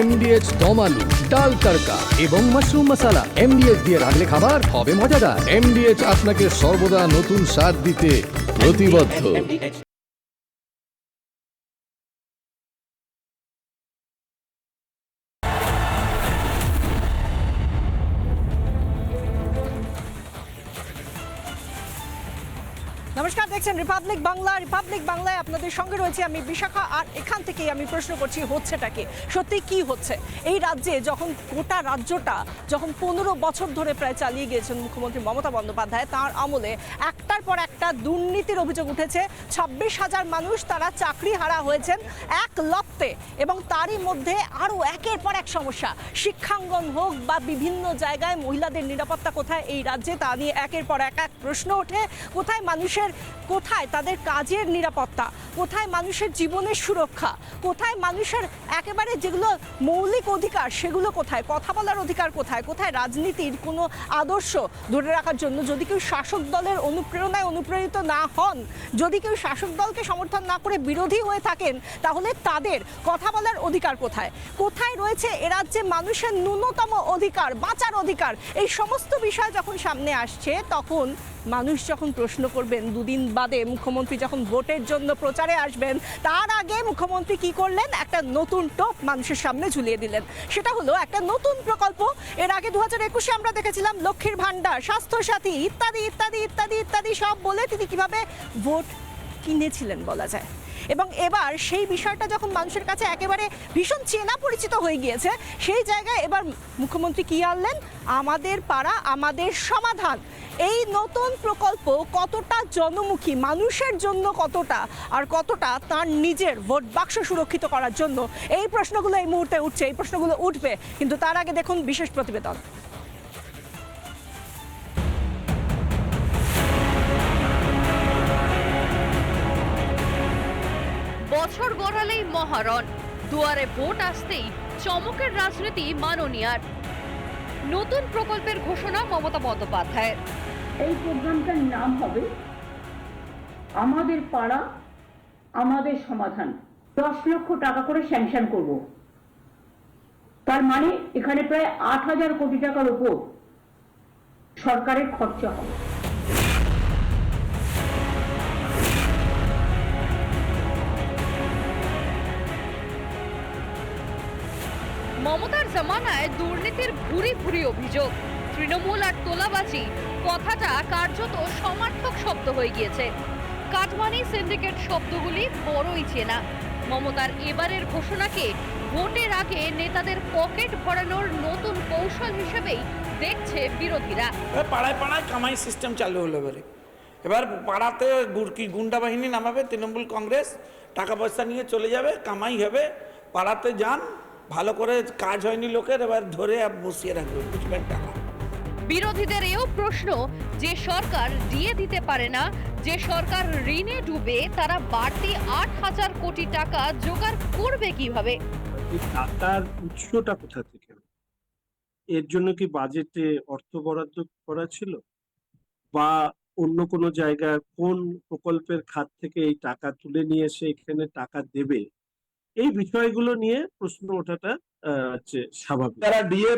এমডিএচ দম আলু, ডাল তড়কা এবং মাশরুম মশলা। এমডিএচ দিয়ে রাখলে খাবার হবে মজাদার। এমডিএচ আপনাকে সর্বদা নতুন স্বাদ দিতে প্রতিবদ্ধ। দেখছেন রিপাবলিক বাংলা রিপাবলিক বাংলায় আপনাদের সঙ্গে রয়েছে আমি বিশাখা, আর এখান থেকেই আমি প্রশ্ন করছি হচ্ছেটা কি সত্যি কি হচ্ছে? এই রাজ্যে যখন গোটা রাজ্যটা যখন পনেরো বছর ধরে প্রায় চালিয়ে গিয়েছেন মুখ্যমন্ত্রী মমতা বন্দ্যোপাধ্যায়, তার আমলে একটার পর একটা দুর্নীতির অভিযোগ উঠেছে। ছাব্বিশ হাজার মানুষ তারা চাকরি হারা হয়েছেন এক লপ্তে এবং তারই মধ্যে আরও একের পর এক সমস্যা। শিক্ষাঙ্গন হোক বা বিভিন্ন জায়গায় মহিলাদের নিরাপত্তা কোথায় এই রাজ্যে, তা নিয়ে একের পর এক এক প্রশ্ন ওঠে। কোথায় মানুষের কোথায় তাদের কাজের নিরাপত্তা? কোথায় মানুষের জীবনের সুরক্ষা? কোথায় মানুষের একেবারে যেগুলো মৌলিক অধিকার, সেগুলো কোথায়? কথা বলার অধিকার কোথায়? কোথায় রাজনীতির কোনো আদর্শ ধরে রাখার জন্য? যদি কেউ শাসক দলের অনুপ্রেরণায় অনুপ্রেরিত না হন, যদি কেউ শাসক দলকে সমর্থন না করে বিরোধী হয়ে থাকেন, তাহলে তাদের কথা বলার অধিকার কোথায়? কোথায় রয়েছে এ রাজ্যে মানুষের ন্যূনতম অধিকার, বাঁচার অধিকার? এই সমস্ত বিষয় যখন সামনে আসছে, তখন মানুষ যখন প্রশ্ন করবেন, দুদিন বাদে মুখ্যমন্ত্রী যখন ভোটের জন্য প্রচারে আসবেন, তার আগে মুখ্যমন্ত্রী কি করলেন? একটা নতুন টপ মানুষের সামনে ঝুলিয়ে দিলেন। সেটা হলো একটা নতুন প্রকল্প। এর আগে দু হাজার একুশে আমরা দেখেছিলাম লক্ষ্মীর ভাণ্ডার, স্বাস্থ্যসাথী ইত্যাদি ইত্যাদি ইত্যাদি ইত্যাদি সব বলে তিনি কীভাবে ভোট কিনেছিলেন বলা যায়। এবং এবার সেই বিষয়টা যখন মানুষের কাছে একেবারে ভীষণ চেনা পরিচিত হয়ে গিয়েছে, সেই জায়গায় এবার মুখ্যমন্ত্রী কি আনলেন? আমাদের পাড়া, আমাদের সমাধান। এই নতুন প্রকল্প কতটা জনমুখী, মানুষের জন্য কতটা আর কতটা তার নিজের ভোট বাক্স সুরক্ষিত করার জন্য? এই প্রশ্নগুলো এই মুহূর্তে উঠছে, এই প্রশ্নগুলো উঠবে, কিন্তু তার আগে দেখুন বিশেষ প্রতিবেদন। বছর গড়ালেই মহারণ। দুয়ারে ভোট আসতেই চমকের রাজনীতি মাননীয়ার। নতুন প্রকল্পের ঘোষণা মমতা বন্দ্যোপাধ্যায়ের। এই প্রোগ্রামটার নাম হবে, আমাদের পাড়া, আমাদের সমাধান। দশ লক্ষ টাকা করে স্যাংশন করব। তার মানে এখানে প্রায় আট হাজার কোটি টাকার উপর সরকারের খরচা হবে। জামানায় দুর্নীতির ভুরি ভুরি অভিযোগ। তৃণমূল আর তোলাবাজি, কথাটা কার্যত সমার্থক শব্দ হয়ে গিয়েছে। কাটমানি সিন্ডিকেট শব্দগুলি বড়ই চেনা। মমতার এবারের ঘোষণাকে ভোটের আগে নেতাদের পকেট ভরানোর নতুন কৌশল হিসেবেই দেখছে বিরোধীরা। পাড়ায় পাড়ায় কামাই সিস্টেম চালু হলো এবারে। এবার পাড়াতে গুন্ডা বাহিনী নামাবে, তৃণমূল কংগ্রেস, টাকা পয়সা নিয়ে চলে যাবে, কামাই হবে, পাড়াতে যান ভালো করে কাজ হয়নি লোকের এবার ধরে আর বসিয়ে রাখবে বুঝবেন টাকা। বিরোধীদের এও প্রশ্ন যে সরকার দিয়ে দিতে পারে না যে সরকার ঋণে ডুবে তারা বাড়তি আট হাজার কোটি টাকা জোগাড় করবে কীভাবে? টাকার উৎসটা কোথা থেকে? এর জন্য কি বাজেটে অর্থ বরাদ্দ করা ছিল? বা অন্য কোনো জায়গায় কোন প্রকল্পের খাত থেকে এই টাকা তুলে নিয়ে এসে এখানে টাকা দেবে? এই বিষয়গুলো নিয়ে প্রশ্ন ওঠাটা আহ, হচ্ছে স্বাভাবিক। যারা ডিএ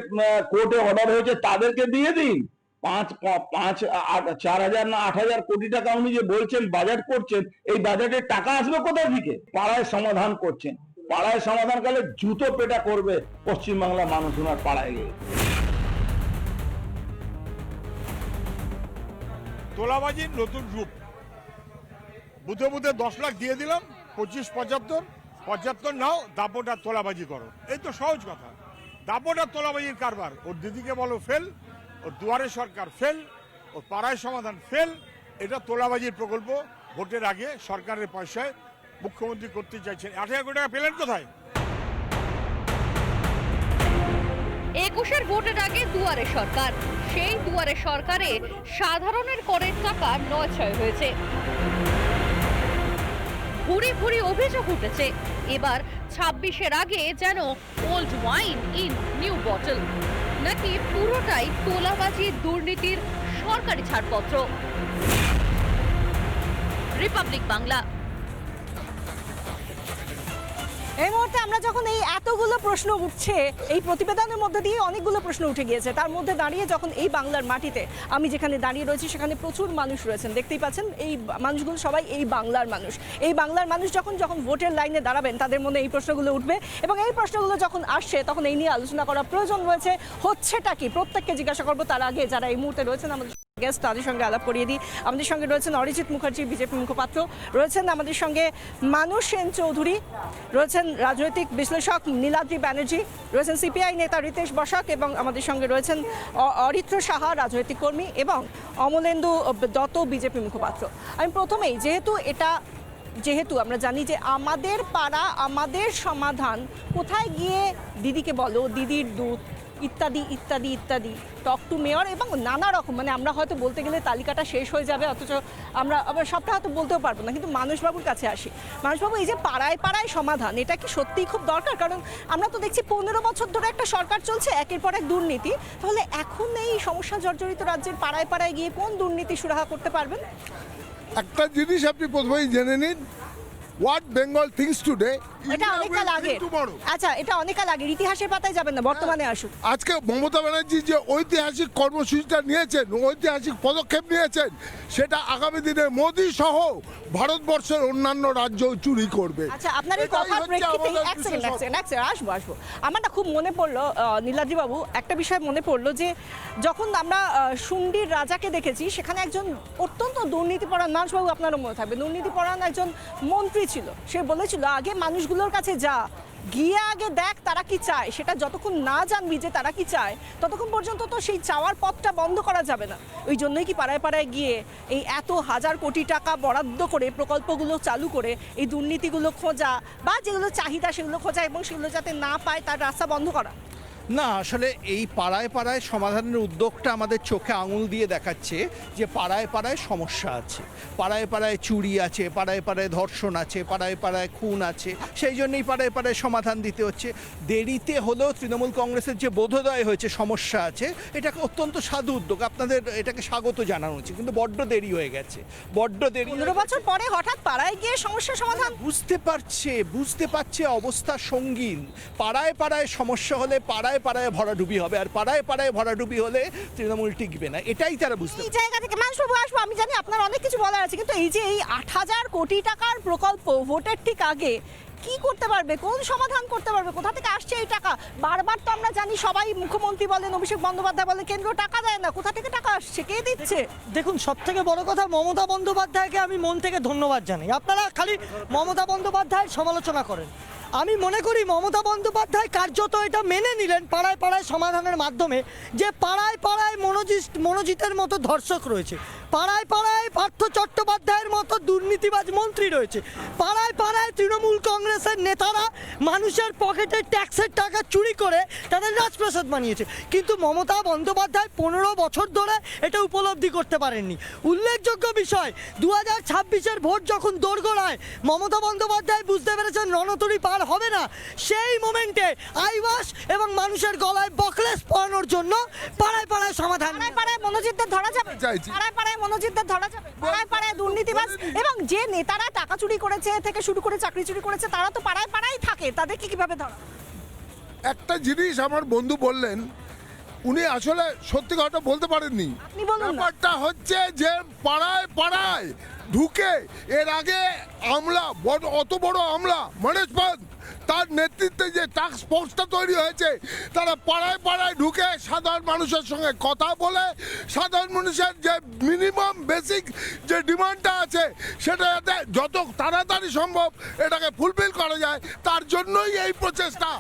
কোর্টে অর্ডার হয়েছে তাদেরকে দিয়ে দিন। পাঁচ পা- পাঁচ আট চার হাজার না আট হাজার কোটি টাকা উনি যে বলছেন বাজেট করছেন এই বাজেটের টাকা আসবে কোথা থেকে? পাড়ায় সমাধান করছেন। পাড়ায় সমাধান করলে জুতো পেটা করবে পশ্চিমবাংলা মানুষ ওনার পাড়ায় গিয়ে। তোলাবাজির নতুন রূপ। বুধে বুধে দশ লাখ দিয়ে দিলাম পঁচিশ পঁচাত্তর। পঁচাত্তর নাও, দাপটা তোলাবাজি করো। এই তো সহজ কথা। দাপটা তোলাবাজির কারবার। ওর দিদিকে বলো, ফেল। ওর দুয়ারে সরকার, ফেল। ওর পাড়ায় সমাধান, ফেল। এটা তোলাবাজির প্রকল্প। ভোটের আগে সরকারের পয়সায় মুখ্যমন্ত্রী করতে চাইছেন। আট হাজার কোটি টাকা পেলেন কোথায়? একুশের ভোটের আগে দুয়ারে সরকার। সেই দুয়ারে সরকারে সাধারণের করের টাকা নয় ছয় হয়েছে। ভুরি ভুরি অভিযোগ উঠেছে। এবার ছাব্বিশের আগে যেন old wine in new bottle. নাকি পুরোটাই তোলাবাজি, দুর্নীতির সরকারি ছাড়পত্র? রিপাবলিক বাংলা। এই মুহূর্তে আমরা যখন এই এতগুলো প্রশ্ন উঠছে, এই প্রতিবেদনের মধ্যে দিয়ে অনেকগুলো প্রশ্ন উঠে গিয়েছে। তার মধ্যে দাঁড়িয়ে যখন এই বাংলার মাটিতে আমি যেখানে দাঁড়িয়ে রয়েছি, সেখানে প্রচুর মানুষ রয়েছেন। দেখতেই পাচ্ছেন, এই মানুষগুলো সবাই এই বাংলার মানুষ। এই বাংলার মানুষ যখন যখন ভোটের লাইনে দাঁড়াবেন, তাদের মনে এই প্রশ্নগুলো উঠবে এবং এই প্রশ্নগুলো যখন আসছে, তখন এই নিয়ে আলোচনা করা প্রয়োজন রয়েছে। হচ্ছেটা কি? প্রত্যেককে জিজ্ঞাসা করব, তার আগে যারা এই মুহূর্তে রয়েছেন আমাদের গেস্ট তাদের সঙ্গে আলাপ করিয়ে দিই। আমাদের সঙ্গে রয়েছেন অরিজিৎ মুখার্জি, বিজেপি মুখপাত্র। রয়েছেন আমাদের সঙ্গে মানুষ সেন চৌধুরী। রয়েছেন রাজনৈতিক বিশ্লেষক নীলাদ্রি ব্যানার্জি। রয়েছেন সিপিআই নেতা রিতেশ বসাক এবং আমাদের সঙ্গে রয়েছেন অরিত্র সাহা, রাজনৈতিক কর্মী এবং অমলেন্দু দত্ত, বিজেপি মুখপাত্র। আমি প্রথমেই, যেহেতু এটা, যেহেতু আমরা জানি যে আমাদের পাড়া, আমাদের সমাধান, কোথায় গিয়ে দিদিকে বলো, দিদির দুধ ইত্যাদি ইত্যাদি ইত্যাদি। টক টু মেয়র এবং নানা রকম মানে আমরা হয়তো বলতে গেলে তালিকাটা শেষ হয়ে যাবে, অথচ আমরা আবার সবটা হয়তো বলতেও পারব না, কিন্তু মানুষবাবুর কাছে আসি। মানুষবাবু, এই যে পাড়ায় পাড়ায় সমাধান, এটা কি সত্যিই খুব দরকার? কারণ আমরা তো দেখছি পনেরো বছর ধরে একটা সরকার চলছে, একের পর এক দুর্নীতি। তাহলে এখন এই সমস্যা জর্জরিত রাজ্যের পাড়ায় পাড়ায় গিয়ে কোন দুর্নীতি সুরাহা করতে পারবেন? একটা জিনিস আপনি প্রথমেই জেনে নিন হোয়াট বেঙ্গল থিংস টুডে এটা অনেককাল আগে আচ্ছা এটা অনেককাল আগে ইতিহাসের পাতায় যাবেন না বর্তমানে আসুন। আজকে মমতা ব্যানার্জি যে ঐতিহাসিক কর্মসূচিটা নিয়েছেন ঐতিহাসিক পদক্ষেপ নিয়েছেন সেটা আগামী দিনে মোদী সহ ভারতবর্ষের অন্যান্য রাজ্য চুরি করবে। আচ্ছা আপনার এই কথার প্রেক্ষিতে এক সেকেন্ড এক সেকেন্ড এক সেকেন্ড আসব আসব। আমার না খুব মনে পড়ল নীলাদ্রি বাবু একটা বিষয় মনে পড়ল যে যখন আমরা আহ, শুন্ডির রাজাকে দেখেছি সেখানে একজন অত্যন্ত দুর্নীতিপরায়ণ মানুষবাবু আপনারও মনে থাকবে দুর্নীতিপরায়ণ একজন মন্ত্রী ছিল। সে বলেছিল, আগে মানুষগুলোর কাছে যা, গিয়ে আগে দেখ তারা কি চায়। সেটা যতক্ষণ না জানবি যে তারা কি চায়, ততক্ষণ পর্যন্ত তো সেই চাওয়ার পথটা বন্ধ করা যাবে না। ওই জন্যই কি পাড়ায় পাড়ায় গিয়ে এই এত হাজার কোটি টাকা বরাদ্দ করে প্রকল্পগুলো চালু করে এই দুর্নীতিগুলো খোঁজা বা যেগুলো চাহিদা সেগুলো খোঁজা এবং সেগুলো যাতে না পায় তার রাস্তা বন্ধ করা। না আসলে এই পাড়ায় পাড়ায় সমাধানের উদ্যোগটা আমাদের চোখে আঙুল দিয়ে দেখাচ্ছে যে পাড়ায় পাড়ায় সমস্যা আছে। পাড়ায় পাড়ায় চুরি আছে পাড়ায় পাড়ায় ধর্ষণ আছে পাড়ায় পাড়ায় খুন আছে সেই জন্যই পাড়ায় পাড়ায় সমাধান দিতে হচ্ছে। দেরিতে হলেও তৃণমূল কংগ্রেসের যে বোধোদয় হয়েছে সমস্যা আছে এটাকে অত্যন্ত সাধু উদ্যোগ। আপনাদের এটাকে স্বাগত জানানো উচিত কিন্তু বড্ড দেরি হয়ে গেছে। বড্ড দেরি পনেরো বছর পরে হঠাৎ পাড়ায় গিয়ে সমস্যার সমাধান? বুঝতে পারছে বুঝতে পারছে অবস্থা সঙ্গীন। পাড়ায় পাড়ায় সমস্যা হলে পাড়ায় পাড়ায় পাড়ায় ভরাডুবি হবে। আর পাড়ায় পাড়ায় ভরাডুবি হলে তৃণমূল টিকবে না। এটাই তারা বুঝতে এই জায়গা থেকে মানুষবাবু আসব আমি জানি আপনার অনেক কিছু বলার আছে কিন্তু এই যে এই আট হাজার কোটি টাকার প্রকল্প ভোটের ঠিক আগে কি করতে পারবে? কোন সমাধান করতে পারবে? কোথা থেকে আসছে এই টাকা? বারবার তো আমরা জানি সবাই মুখ্যমন্ত্রী বলেন অভিষেক বন্দ্যোপাধ্যায় বলেন কেন্দ্র টাকা দেয় না। কোথা থেকে টাকা আসছে? কে দিচ্ছে? দেখুন সব থেকে বড় কথা মমতা বন্দ্যোপাধ্যায়কে আমি মন থেকে ধন্যবাদ জানাই। আপনারা খালি মমতা বন্দ্যোপাধ্যায়ের সমালোচনা করেন। আমি মনে করি মমতা বন্দ্যোপাধ্যায় কার্যত এটা মেনে নিলেন পাড়ায় পাড়ায় সমাধানের মাধ্যমে, যে পাড়ায় পাড়ায় মনোজিৎ মনোজিতের মতো ধর্ষক রয়েছে। পাড়ায় পাড়ায় পার্থ চট্টোপাধ্যায়ের মতো দুর্নীতিবাজ মন্ত্রী রয়েছে। পাড়ায় পাড়ায় তৃণমূল কংগ্রেসের নেতারা মানুষের পকেটে ট্যাক্সের টাকা চুরি করে তাদের রাজপ্রাসাদ বানিয়েছে। কিন্তু মমতা বন্দ্যোপাধ্যায় পনেরো বছর ধরে এটা উপলব্ধি করতে পারেননি। উল্লেখযোগ্য বিষয় দু হাজার ছাব্বিশের ভোট যখন দোরগোড়ায় মমতা বন্দ্যোপাধ্যায় বুঝতে পেরেছেন রণতরী পার হবে না সেই মোমেন্টে আইওয়াস এবং মানুষের গলায় বকলেস পরানোর জন্য পাড়ায় পাড়ায় সমাধান পাড়ায় পাড়ায় মনোজিতদের ধরা যাবে। পাড়ায় পাড়ায় মনোজিতদের ধরা যাবে। পাড়ায় পাড়ায় দুর্নীতিবাজ এবং যে নেতারা টাকা চুরি করেছে থেকে শুরু করে চাকরি চুরি করেছে তারা তো পাড়ায় পাড়ায় থাকে। তাদেরকে কীভাবে ধরা? একটা জিনিস আমার বন্ধু বললেন উনি আসলে সত্যি কথা বলতে পারেননি। ব্যাপারটা হচ্ছে যে পাড়ায় পাড়ায় ঢুকে এর আগে আমলা বড় অত বড় আমলা মনেশ পান তার নেতৃত্বে যে টাস্ক ফোর্সটা তৈরি হয়েছে তারা পাড়ায় পাড়ায় ঢুকে সাধারণ মানুষের সঙ্গে কথা বলে সাধারণ মানুষের যে মিনিমাম বেসিক যে ডিমান্ডটা আছে সেটা যাতে যত তাড়াতাড়ি সম্ভব এটাকে ফুলফিল করা যায় তার জন্যই এই প্রচেষ্টা।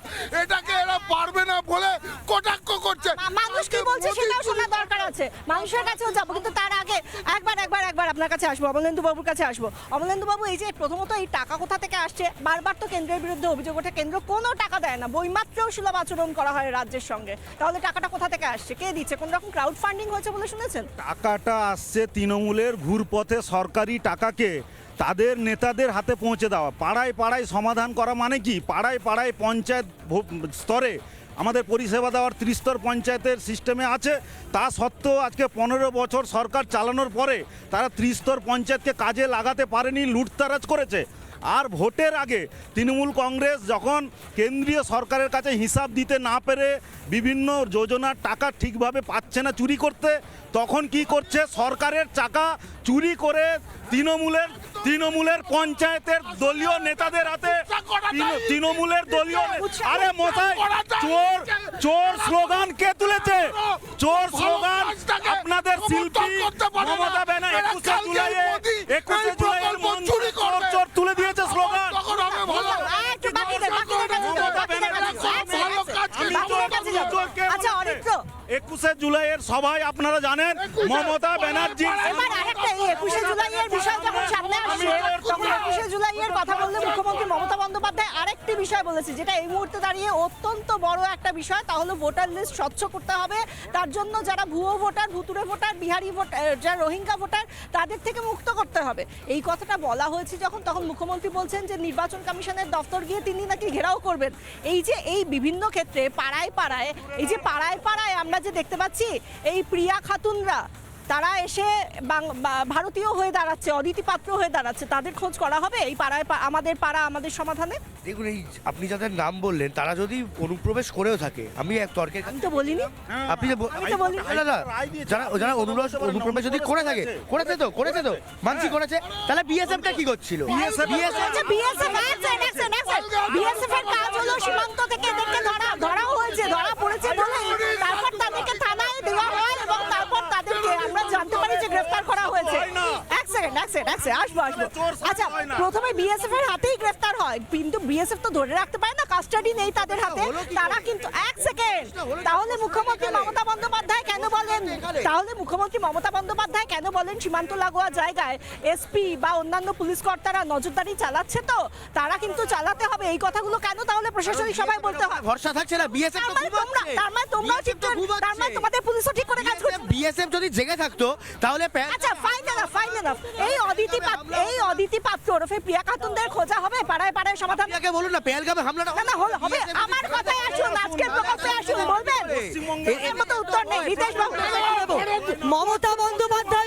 এটাকে এরা পারবে না বলে কটাক্ষ করছে। মানুষ কি বলছে সেটাও শোনা দরকার আছে। মানুষের কাছেও যাব কিন্তু তার আগে একবার একবার আপনার কাছে আসব অমলেন্দু বাবুর কাছে আসব। অমলেন্দু বাবু এই যে প্রথমত এই টাকা কোথা থেকে আসছে? বারবার তো কেন্দ্রের বিরুদ্ধে অভিযোগ ওঠে, কেন্দ্র কোনো টাকা দেয় না। বইমাত্রেও সুলভ আচরণ করা হয় রাজ্যের সঙ্গে। তাহলে টাকাটা কোথা থেকে আসছে? কে দিচ্ছে? কোন রকম ক্রাউড ফান্ডিং হয়েছে বলে শুনেছেন? টাকাটা আসছে তৃণমূলের ঘুরপথে সরকারি টাকাকে তাদের নেতাদের হাতে পৌঁছে দেওয়া। পাড়ায় পাড়ায় সমাধান করা মানে কি? পাড়ায় পাড়ায় পঞ্চায়েত স্তরে আমাদের পরিষেবা দেওয়ার ত্রিস্তর পঞ্চায়েতের সিস্টেমে আছে। তা সত্ত্বেও আজকে পনেরো বছর সরকার চালানোর পরে তারা ত্রিস্তর পঞ্চায়েতকে কাজে লাগাতে পারেনি, লুটতারাজ করেছে। আর ভোটের আগে তৃণমূল কংগ্রেস যখন কেন্দ্রীয় সরকারের কাছে হিসাব দিতে না পেরে বিভিন্ন যোজনার টাকা ঠিকভাবে পাচ্ছে না চুরি করতে, তখন কি করছে? সরকারের চাকা চুরি করে তৃণমূলের তৃণমূলের পঞ্চায়েতের দলীয় নেতাদের হাতে তৃণমূলের দলীয় আরে মশাই চোর চোর স্লোগান কে তুলেছে চোর স্লোগান আপনাদের শিল্পী মমতা ব্যানার্জি একুশে জুলাইয়ে একুশে জুলাইয়ের মঞ্চ চোর চোর তুলে দিয়েছে স্লোগান মমতা কে আচ্ছা? অরিত্র একুশে জুলাইয়ের সভায় আপনারা জানেন মমতা ব্যানার্জি একুশে জুলাইয়ের বিষয় যখন সামনে তখন একুশে জুলাইয়ের কথা বললে মুখ্যমন্ত্রী মমতা বন্দ্যোপাধ্যায় আরেকটি বিষয় বলেছে যেটা এই মুহূর্তে দাঁড়িয়ে অত্যন্ত বড় একটা বিষয় তা হলো ভোটার লিস্ট স্বচ্ছ করতে হবে। তার জন্য যারা ভুয়ো ভোটার ভুতুরে ভোটার বিহারি ভোটার যারা রোহিঙ্গা ভোটার তাদের থেকে মুক্ত করতে হবে। এই কথাটা বলা হয়েছে যখন তখন মুখ্যমন্ত্রী বলছেন যে নির্বাচন কমিশনের দপ্তর গিয়ে তিনি নাকি ঘেরাও করবেন। এই যে এই বিভিন্ন ক্ষেত্রে পাড়ায় পাড়ায় এই যে পাড়ায় পাড়ায় আমরা যে দেখতে পাচ্ছি এই প্রিয়া খাতুনরা তারা এসে বাং- ভারতীয় হয়ে দাঁড়াচ্ছে অদিতি পাত্র হয়ে দাঁড়াচ্ছে। তাদের খোঁজ করা হবে এই পাড়ায় আমাদের পাড়া আমাদের সমাধানে? দেখুন এই আপনি যাদের নাম বললেন তারা যদি অনুপ্রবেশ করেও থাকে আমি এক তর্কের আমি তো বলিনি। আপনি যে ব- আমি তো বলিনি। না, না, যারা যারা অনুপ্রবেশ অনুপ্রবেশ যদি করে থাকে করেছে তো করেছে তো। মানছি করেছে। তাহলে বিএসএফটা কি করছিল? আছেন, আছেন। BSF এর কাজ হলো সীমান্ত থেকে এদেরকে ধরা ধরা হয়েছে ধরা পড়েছে বলে তারপর তাদেরকে থানায় দেওয়া হয় এবং তারপর তাদেরকে আমরা জানতে পারি যে গ্রেফতার করা হয়েছে সেকেন্ড এক সেকেন্ড আসব আসব। আচ্ছা প্রথমে বিএসএফ এর হাতেই গ্রেফতার হয়। কিন্তু বিএসএফ তো ধরে রাখতে পারে না কাস্টাডি নেই তাদের হাতে। তারা কিন্তু এক সেকেন্ড তাহলে মুখ্যমন্ত্রী মমতা বন্দ্যোপাধ্যায় কেন বলেন? তাহলে মুখ্যমন্ত্রী মমতা বন্দ্যোপাধ্যায় কেন বলেন? সীমান্ত লাগোয়া জায়গায় এসপি বা অন্যান্য পুলিশ কর্তারা নজরদারি চালাচ্ছে তো? তারা কিন্তু চালাতে হবে। এই কথাগুলো কেন তাহলে প্রশাসনিক সবাই বলতে হয়? ভরসা থাকছে না। বিএসএফ তো মানে তোমরা তার মানে তোমরাও ঠিক তার মানে তোমাদের পুলিশও ঠিক করে কাজ করছে। বিএসএফ যদি জেগে থাকতো তাহলে আচ্ছা ফাইন এনাফ ফাইন এনাফ এই অদিতি পাত্র এই অদিতি পাত্র ওরফে প্রিয়া খাতুনদের খোঁজা হবে পাড়ায় পাড়ায় সমাধান আপনাকে বলুন না পেহেলগামে হামলাটা না না হবে। আমার কথাই আসুন আজকের প্রকল্পে আসুন বলবেন। এর মতো উত্তর নেই। রিতেশ বাবু মমতা বন্দ্যোপাধ্যায়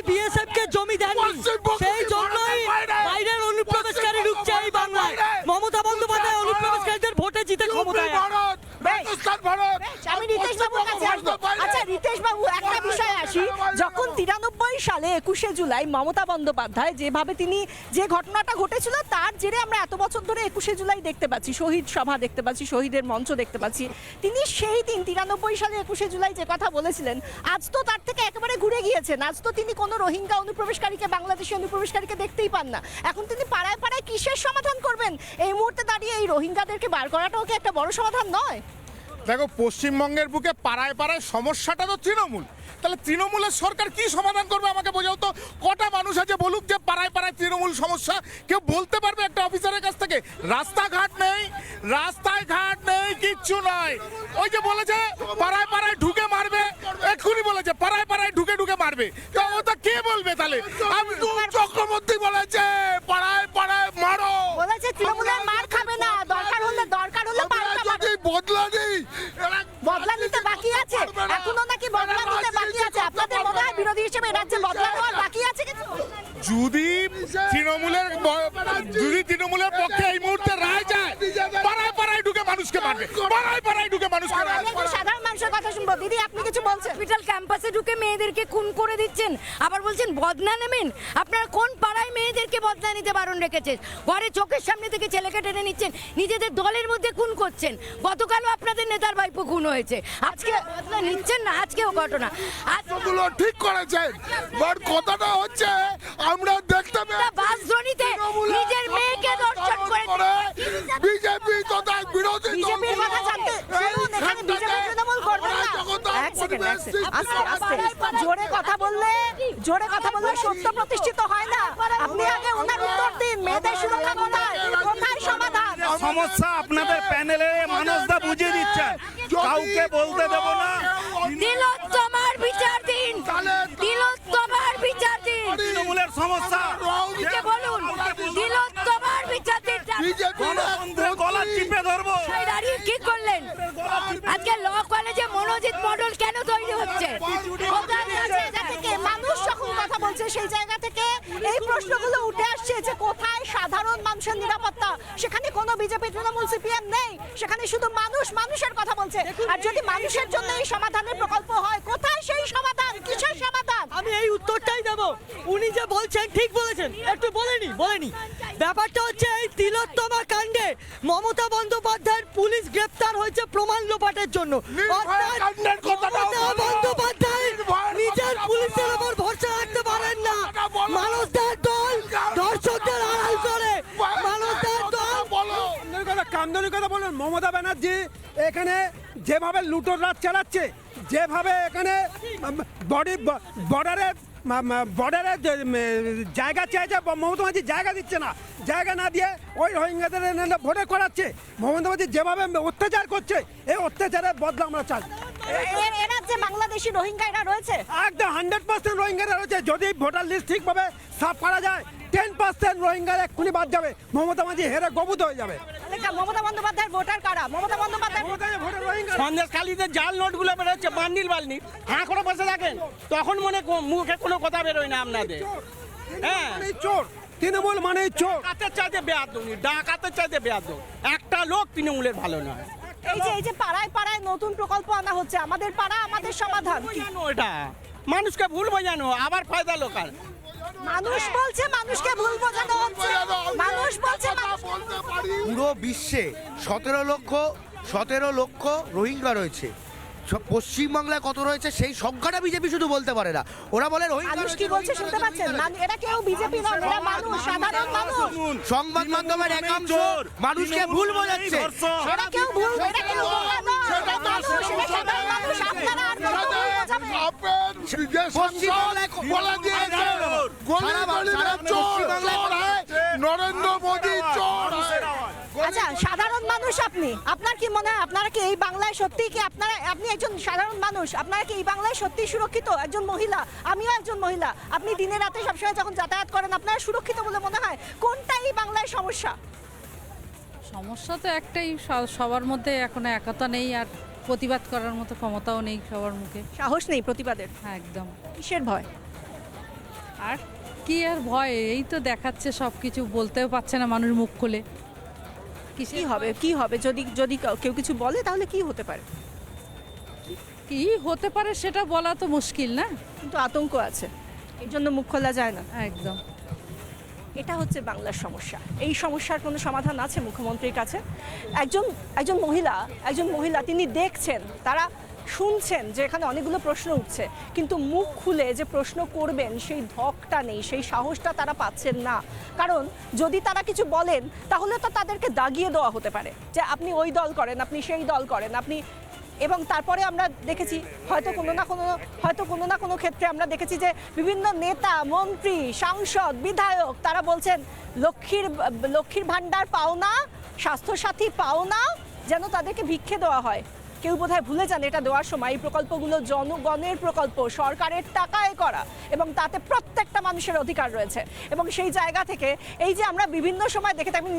সালে একুশে জুলাই মমতা বন্দ্যোপাধ্যায় যেভাবে তিনি যে ঘটনাটা ঘটেছিল, তার জেরে আমরা এত বছর ধরে একুশে জুলাই দেখতে পাচ্ছি, শহীদ সভা দেখতে পাচ্ছি, শহীদের মঞ্চ দেখতে পাচ্ছি। তিনি সেই দিন, তিরানব্বই সালে একুশে জুলাই যে কথা বলেছিলেন, আজ তো তার থেকে একেবারে ঘুরে গিয়েছেন। আজ তো তিনি কোনো রোহিঙ্গা অনুপ্রবেশকারীকে, বাংলাদেশি অনুপ্রবেশকারীকে দেখতেই পান না। এখন তিনি পাড়ায় পাড়ায় কিসের সমাধান করবেন? এই মুহূর্তে দাঁড়িয়ে এই রোহিঙ্গাদেরকে বার করাটাও কি একটা বড় সমাধান নয়? দেখো, পশ্চিমবঙ্গের বুকে পাড়ায় পাড়ায় সমস্যাটা তো তৃণমূল। তাহলে তৃণমূলের সরকার কি সমাধান করবে আমাকে বোঝাও তো। কটা মানুষ আছে বলুক যে পাড়ায় পাড়ায় তৃণমূল সমস্যা। কেউ বলতে পারবে একটা অফিসারের কাছ থেকে রাস্তাঘাট নেই রাস্তায় ঘাট নেই কিচ্ছু নয় ওই যে বলেছে পাড়ায় পাড়ায় ঢুকে মারবে এক্ষুনি বলেছে পাড়ায় পাড়ায় ঢুকে ঢুকে মারবে। তো ওটা কে বলবে তাহলে? আমি চক্রবর্তী বলেছে পাড়ায় পাড়ায় মারো। বলেছে তৃণমূলের মার খাবে না দরকার হলে দরকার হলে। বদলা নেই বদলা নিতে বাকি আছে? এখনও নাকি বদলা নিতে বাকি আছে আপনাদের মনে হয় বিরোধী হিসেবে এ রাজ্যে বদলা নেওয়ার বাকি আছে কিছু? যদি তৃণমূলের যদি তৃণমূলের পক্ষে এই মুহূর্তে রায় যায় পাড়ায় পাড়ায় ঢুকে মানুষকে মারবে পাড়ায় পাড়ায় ঢুকে মানুষকে সাধারণ মানুষের কথা শুনব। দিদি আপনি কিছু বলছেন? হসপিটাল ক্যাম্পাসে ঢুকে মেয়েদেরকে খুন করে দিচ্ছেন। আবার বলছেন বদনা নেবেন? আপনারা কোন পাড়ায় মেয়েদেরকে বদলা নিতে বারণ রেখেছেন। ঘরে চোখের সামনে থেকে ছেলেকে টেনে নিচ্ছেন। নিজেদের দলের মধ্যে খুন করছেন। গতকালও আপনাদের নেতার ভাইপো খুন হয়েছে। আজকে বদলা নিচ্ছেন না আজকেও ঘটনা। আজগুলো ঠিক করেছেন বাট কথাটা হচ্ছে আমরা দেখতে বাসধ্বনিতে নিজের মেয়েকে দর্শন করে বিজেপি তথা বিরোধী বিজেপির কথা জানতে শুনুন এখানে বিজেপি তৃণমূল করবেন না। এক সেকেন্ড আস্তে আস্তে। জোরে কথা বললে জোরে কথা বললে সত্য প্রতিষ্ঠিত হয় না। আপনি আগে ওনার উত্তর দিন মেয়েদের সুরক্ষা কোথায়? কোথায় সমাধান? সমস্যা আপনাদের প্যানেলে মানুষদা বুঝিয়ে দিচ্ছেন কাউকে বলতে দেব না। তিলোত্তমার বিচার দিন। তিলোত্তমার বিচার দিন। তৃণমূলের সমস্যা। বলুন গণতন্ত্রের গলা চিপে ধরবো। দাঁড়িয়ে কি করলেন? আজকে ল কলেজে মনোজিৎ মডেল কেন তৈরি হচ্ছে? কোথায় আছে জায়গা থেকে মানুষ যখন কথা বলছে সেই জায়গা থেকে এই প্রশ্নগুলো উঠে আসছে যে কোথায় সাধারণ মানুষের নিরাপত্তা? সেখানে কোনো বিজেপি তৃণমূল সিপিএম নেই। সেখানে শুধু মানুষ মানুষের কথা বলছে। আর যদি মানুষের জন্য এই সমাধানের প্রকল্প হয় কোথায় সেই সমাধান? সমাধান আমি এই উত্তরটাই দেব। উনি যে বলছেন ঠিক বলেছেন। একটু বলেনি বলেনি ব্যাপারটা হচ্ছে এই তিলোত্তমা কাণ্ডে মমতা বন্দ্যোপাধ্যায়ের পুলিশ গ্রেপ্তার হয়েছে প্রমাণ লোপাটের জন্য। বন্দ্যোপাধ্যায় নিজের পুলিশের ওপর ভরসা রাখতে পারেন না। মানুষদের দল দর্শকদের আড়াল করে। মানুষদের দল। কান্দনের কথা বলুন। মমতা ব্যানার্জি এখানে যেভাবে লুটোর রাত চালাচ্ছে যেভাবে এখানে বডি বর্ডারে বর্ডারে জায়গা চাইছে মমতা মাঝি জায়গা দিচ্ছে না। জায়গা না দিয়ে ওই রোহিঙ্গাদের ভোটে করাচ্ছে। মমতা মাঝি যেভাবে অত্যাচার করছে এই অত্যাচারের বদলা আমরা চাই। এরা যে বাংলাদেশি রোহিঙ্গা এরা রয়েছে? একদম হান্ড্রেড পার্সেন্ট রোহিঙ্গা রয়েছে। যদি ভোটার লিস্ট ঠিকভাবে সাফ করা যায় টেন পার্সেন্ট রোহিঙ্গার এক্ষুনি বাদ যাবে। মমতা ব্যানার্জি হেরে গবুত হয়ে যাবে। মমতা বন্দ্যোপাধ্যায়ের ভোটার কারা? Mamata Bandyopadhyay voter Rohingya. সন্দেশখালিতে জাল নোটগুলো বেরোচ্ছে বান্ডিল বান্ডি হাঁ করে বসে থাকেন। তখন মনে মুখে কোনো কথা বেরোয় না আপনাদের। হ্যাঁ। চোর। তৃণমূল মানে চোর। ডাকাতের চাইতে বেয়াদনি ডাকাতের চাইতে বেয়াদ একটা লোক তৃণমূলের ভালো নয়। এই যে এই যে পাড়ায় পাড়ায় নতুন প্রকল্প আনা হচ্ছে আমাদের পাড়া আমাদের সমাধান। এটা। মানুষকে ভুল বোঝানো আবার ফায়দা লোকাল। মানুষ বলছে মানুষকে ভুল বোঝানো হচ্ছে। মানুষ বলছে পুরো বিশ্বে সতেরো লক্ষ সতেরো লক্ষ রোহিঙ্গা রয়েছে। সব পশ্চিমবাংলায় কত রয়েছে সেই সংখ্যাটা বিজেপি শুধু বলতে পারে না। ওরা বলে মানুষ কি বলছে শুনতে পাচ্ছেন? মান- এরা কেউ বিজেপি নয় এরা মানুষ সাধারণ মানুষ। সংবাদ মাধ্যমের একাংশ মানুষকে ভুল বোঝাচ্ছে এরা কেউ ভুল এরা কেউ ভুল মানুষ এরা সাধারণ মানুষ আপনারা আর কত বোঝাবেন? পশ্চিমবাংলায় ক- সারা সারা পশ্চিমবাংলায় নরেন্দ্র মোদী আচ্ছা সাধারণ মানুষ আপনি আপনার কি মনে হয় আপনারা কি এই বাংলায় সত্যি কি আপনারা আপনি একজন সাধারণ মানুষ আপনারা কি এই বাংলায় সত্যি সুরক্ষিত একজন মহিলা? আমিও একজন মহিলা। আপনি দিনে রাতে সবসময় যখন যাতায়াত করেন আপনারা সুরক্ষিত বলে মনে হয়? কোনটা এই বাংলায় সমস্যা? সমস্যা তো একটাই সবার মধ্যে এখনও একতা নেই আর প্রতিবাদ করার মতো ক্ষমতাও নেই সবার মুখে। সাহস নেই প্রতিবাদের? হ্যাঁ একদম। কিসের ভয়? আর কি আর ভয়? এই তো দেখাচ্ছে সব কিছু বলতেও পারছে না মানুষ মুখ খুলে। কি হবে কি হবে? যদি যদি কেউ কিছু বলে তাহলে কি হতে পারে? কি হতে পারে সেটা বলা তো মুশকিল না? কিন্তু আতঙ্ক আছে। এর জন্য মুখ খোলা যায় না। একদম। এটা হচ্ছে বাংলার সমস্যা। এই সমস্যার কোনো সমাধান আছে মুখ্যমন্ত্রীর কাছে? একজন একজন মহিলা একজন মহিলা তিনি দেখছেন তারা শুনছেন যে এখানে অনেকগুলো প্রশ্ন উঠছে, কিন্তু মুখ খুলে যে প্রশ্ন করবেন, সেই ধকটা নেই, সেই সাহসটা তারা পাচ্ছেন না। কারণ যদি তারা কিছু বলেন, তাহলে তো তাদেরকে দাগিয়ে দেওয়া হতে পারে যে আপনি ওই দল করেন, আপনি সেই দল করেন, আপনি এবং তারপরে আমরা দেখেছি হয়তো কোনো না কোনো, হয়তো কোনো না কোনো ক্ষেত্রে আমরা দেখেছি যে বিভিন্ন নেতা, মন্ত্রী, সাংসদ, বিধায়ক, তারা বলছেন, লক্ষ্মীর লক্ষ্মীর ভাণ্ডার পাও না, স্বাস্থ্যসাথী পাও না, যেন তাদেরকে ভিক্ষে দেওয়া হয়। কেউ বোধহয় ভুলে যান এটা দেওয়ার সময়। এই প্রকল্পগুলো জনগণের প্রকল্প সরকারের টাকায় করা এবং তাতে প্রত্যেকটা মানুষের অধিকার রয়েছে। এবং সেই জায়গা থেকে এই যে আমরা বিভিন্ন সময় দেখে থাকি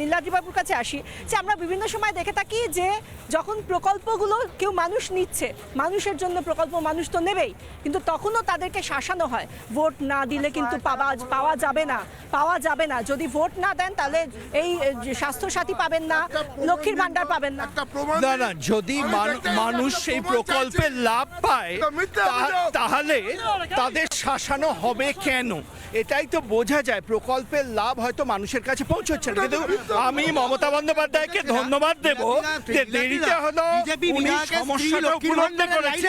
নীলাদ্রিবাবুর কাছে আসি যে আমরা বিভিন্ন সময় দেখে থাকি যে যখন প্রকল্পগুলো কেউ মানুষ নিচ্ছে মানুষের জন্য প্রকল্প মানুষ তো নেবেই কিন্তু তখনও তাদেরকে শাসানো হয়। ভোট না দিলে কিন্তু পাওয়া পাওয়া যাবে না পাওয়া যাবে না। যদি ভোট না দেন তাহলে এই স্বাস্থ্যসাথী পাবেন না লক্ষ্মীর ভাণ্ডার পাবেন না। না না যদি মানুষ সেই প্রকল্পের লাভ পায় তাহলে তাদের শাসানো হবে কেন? এটাই তো বোঝা যায়। প্রকল্পের লাভ হয়তো মানুষের কাছে পৌঁছচ্ছে না। কিন্তু আমি মমতা বন্দ্যোপাধ্যায়কে ধন্যবাদ দেব যে দেরিতে হলো উনি সমস্যাটা উপলব্ধি করেছে।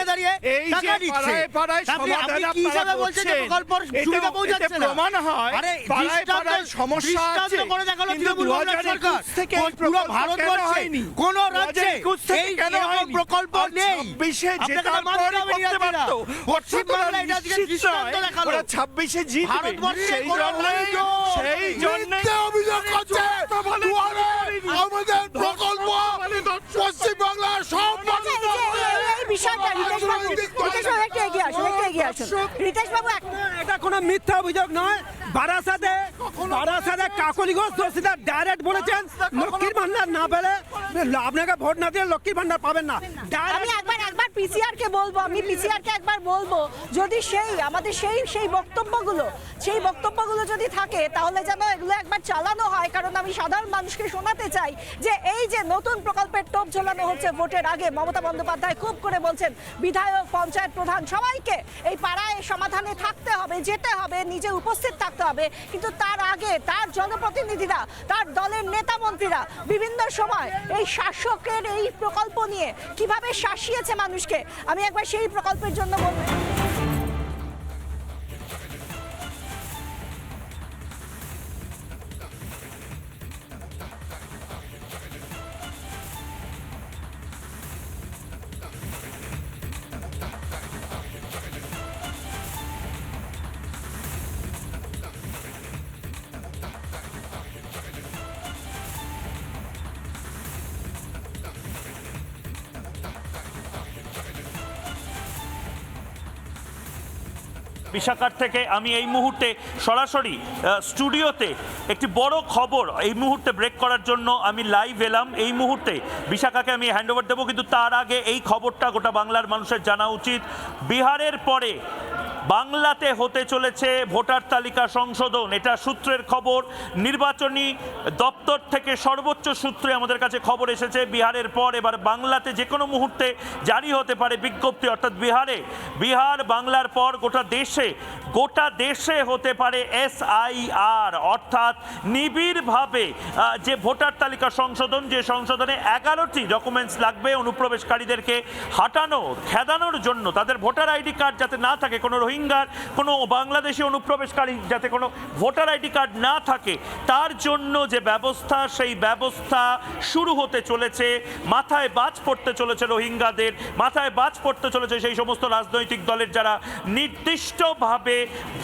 এই যে পাড়ায় পাড়ায় সমাধান আপনারা করছেন। পৌঁছাচ্ছে প্রমাণ হয়। আরে পাড়ায় পাড়ায় সমস্যা আছে। কিন্তু 2021 সরকার। থেকে পুরো ভারতবর্ষে হয়নি? কোন রাজ্যে এই কেন এরকম প্রকল্প নেই 26 এ আপনাকে জেতার হবে করতে পারত। পশ্চিমবাংলা এটা আজকে দৃষ্টান্ত দেখাল। ওরা 26 জিতবে। ভারতবর্ষে সেই জন্যই- সেই জন্যই অভিযোগ করছে আমাদের প্রকল্প পশ্চিমবাংলার সব আচ্ছা, বিষয়টা একটু এগিয়ে আসুন একটু এগিয়ে আসুন রিতেশ বাবু এক এটা কোনো মিথ্যা অভিযোগ নয়। বারাসাতে বারাসাতে কাকলি ঘোষ দোষীদার ডাইরেক্ট বলেছেন লক্ষ্মীর ভান্ডার না পেলে আপনাকে ভোট না দিয়ে লক্ষ্মীর ভান্ডার পাবেন না। আমি একবার একবার পিসিআর কে বলব আমি পিসিআর কে একবার বলব যদি সেই আমাদের সেই সেই বক্তব্যগুলো সেই বক্তব্যগুলো যদি থাকে তাহলে যেন এগুলো একবার চালানো হয় কারণ আমি সাধারণ মানুষকে শোনাতে চাই যে এই যে নতুন প্রকল্পের টোপ ঝোলানো হচ্ছে ভোটের আগে মমতা বন্দ্যোপাধ্যায় খুব করে বলছেন বিধায়ক পঞ্চায়েত প্রধান সবাইকে এই পাড়ায় সমাধানে থাকতে হবে, যেতে হবে, নিজে উপস্থিত থাকতে হবে। কিন্তু তার আগে তার জনপ্রতিনিধিরা, তার দলের নেতা মন্ত্রীরা বিভিন্ন সময় এই শাসকের এই প্রকল্প নিয়ে কীভাবে শাসিয়েছে মানুষকে, আমি একবার সেই প্রকল্পের জন্য বলব। বিশাখার থেকে আমি এই মুহূর্তে সরাসরি স্টুডিওতে একটি বড় খবর এই মুহূর্তে ব্রেক করার জন্য আমি লাইভ এলাম। এই মুহূর্তে বিশাখাকে আমি হ্যান্ডওভার দেবো, কিন্তু তার আগে এই খবরটা গোটা বাংলার মানুষের জানা উচিত। বিহারের পরে বাংলাতে হতে চলেছে ভোটার তালিকা সংশোধন। এটা সূত্রের খবর। নির্বাচনী দপ্তর থেকে সর্বোচ্চ সূত্রে আমাদের কাছে খবর এসেছে, বিহারের পর এবার বাংলাতে যে কোনো মুহূর্তে জারি হতে পারে বিজ্ঞপ্তি। অর্থাৎ বিহারে, বিহার বাংলার পর গোটা দেশে গোটা দেশে হতে পারে এসআইআর। অর্থাৎ নিবিড়ভাবে যে ভোটার তালিকা সংশোধন, যে সংশোধনে এগারোটি ডকুমেন্টস লাগবে অনুপ্রবেশকারীদেরকে হাঁটানোর, খেদানোর জন্য, তাদের ভোটার আইডি কার্ড যাতে না থাকে কোনো রোহিঙ্গার কোনো বাংলাদেশি অনুপ্রবেশকারী যাতে কোনো ভোটার আইডি কার্ড না থাকে, তার জন্য যে ব্যবস্থা, সেই ব্যবস্থা শুরু হতে চলেছে, মাথায় বাজ পড়তে চলেছে রোহিঙ্গাদের, মাথায় বাজ পড়তে চলেছে সেই সমস্ত রাজনৈতিক দলের যারা নির্দিষ্টভাবে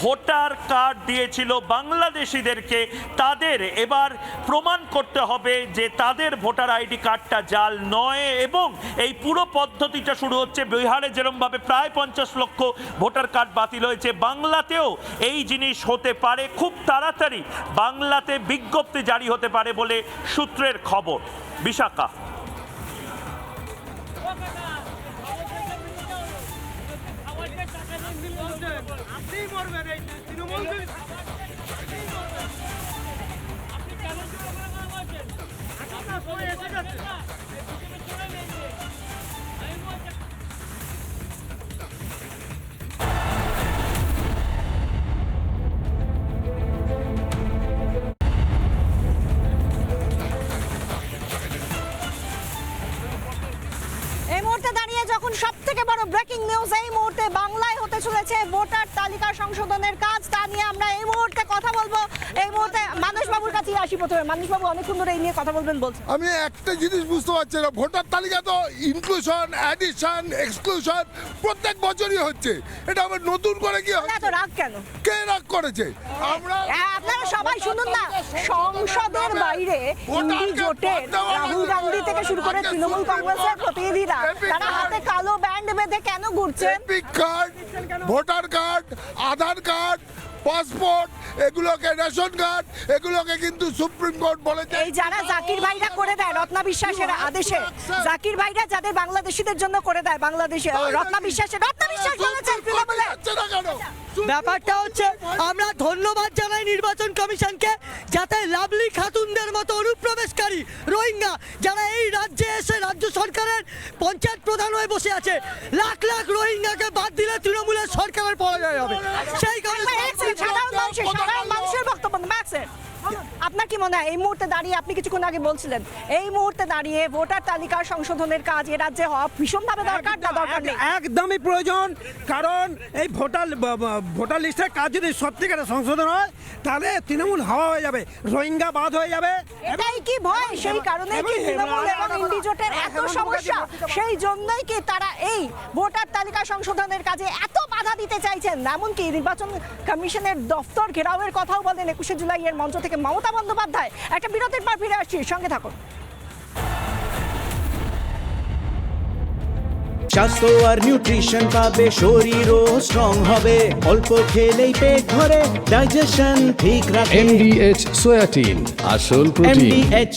ভোটার কার্ড দিয়েছিল বাংলাদেশিদেরকে, তাদের এবার প্রমাণ করতে হবে যে তাদের ভোটার আইডি কার্ডটা জাল নয় এবং এই পুরো পদ্ধতিটা শুরু হচ্ছে। বিহারে যেরমভাবে প্রায় পঞ্চাশ লক্ষ ভোটার কার্ড বাতিল হয়েছে। বাংলাতেও এই জিনিস হতে পারে খুব তাড়াতাড়ি। বাংলাতে বিজ্ঞপ্তি জারি হতে পারে বলে সূত্রের খবর। বিশাখা। এই চলেছে ভোটার তালিকা সংশোধনের কাজ। তা নিয়ে আমরা এই মুহূর্তে কথা বলব। এই মুহূর্তে মানুষ বাবুর আসি প্রথমে। মানুষ বাবু অনেকক্ষণ ধরে এই নিয়ে কথা বলবেন বলছেন। আমি একটা জিনিস বুঝতে পারছি না। ভোটার তালিকা তো ইনক্লুশন অ্যাডিশন এক্সক্লুশন প্রত্যেক বছরই হচ্ছে। এটা আবার নতুন করে কি এত রাগ কেন? কে রাগ করেছে? আমরা আপনারা সবাই শুনুন না। সংসদের বাইরে ইন্ডি জোটের রাহুল গান্ধী থেকে শুরু করে তৃণমূল কংগ্রেসের প্রতিনিধিরা তারা হাতে কালো ব্যান্ড বেঁধে কেন ঘুরছেন? Voter card Aadhaar card passport এগুলোকে রেশন কার্ড এগুলোকে কিন্তু সুপ্রিম কোর্ট বলেছে। এই যারা জাকির ভাইরা করে দেয় রত্না বিশ্বাসের আদেশে জাকির ভাইরা যাদের বাংলাদেশিদের জন্য করে দেয় বাংলাদেশে রত্না বিশ্বাসের রত্না বিশ্বাস বলেছেন ব্যাপারটা হচ্ছে আমরা ধন্যবাদ জানাই নির্বাচন কমিশনকে যাতে লাভলি খাতুনদের মতো অনুপ্রবেশকারী রোহিঙ্গা যারা এই রাজ্যে এসে রাজ্য সরকারের পঞ্চায়েত প্রধান হয়ে বসে আছে লাখ লাখ রোহিঙ্গাকে বাদ দিলে তৃণমূলের সরকারের পরাজয় হবে। সেই কারণে সাধারণ মানুষের সাধারণ মানুষের বক্তব্য ম্যাক্সের আপনার কি মনে হয় এই মুহূর্তে দাঁড়িয়ে আপনি কিছুক্ষণ আগে বলছিলেন এই মুহূর্তে দাঁড়িয়ে ভোটার তালিকা সংশোধনের কাজ এ রাজ্যে হওয়া ভীষণভাবে দরকার না দরকার নেই? একদমই প্রয়োজন কারণ এই ভোটার ভোটার লিস্টের কাজ যদি সত্যিকারের সংশোধন হয় তাহলে তৃণমূল হাওয়া হয়ে যাবে রোহিঙ্গা বাদ হয়ে যাবে। এটাই কি ভয়? সেই কারণে কি তৃণমূল এবং ইন্ডি জোটের এত সমস্যা সেই জন্যই কি তারা এই ভোটার তালিকা সংশোধনের কাজে এত বাধা দিতে চাইছেন? এমনকি নির্বাচন কমিশনের দফতর ঘেরাওয়ের কথাও বলেন একুশে জুলাই এর মঞ্চ থেকে মমতা বন্দ্যোপাধ্যায়। একটা বিরতির পর ফিরে আসছি সঙ্গে থাকুন। স্বাস্থ্য আর নিউট্রিশন পাবে শরীরও স্ট্রং হবে। অল্প খেলেই পেট ভরে ডাইজেশন ঠিক রাখে। এমডিএইচ সোয়াটিন আসল প্রোটিন। এমডিএচ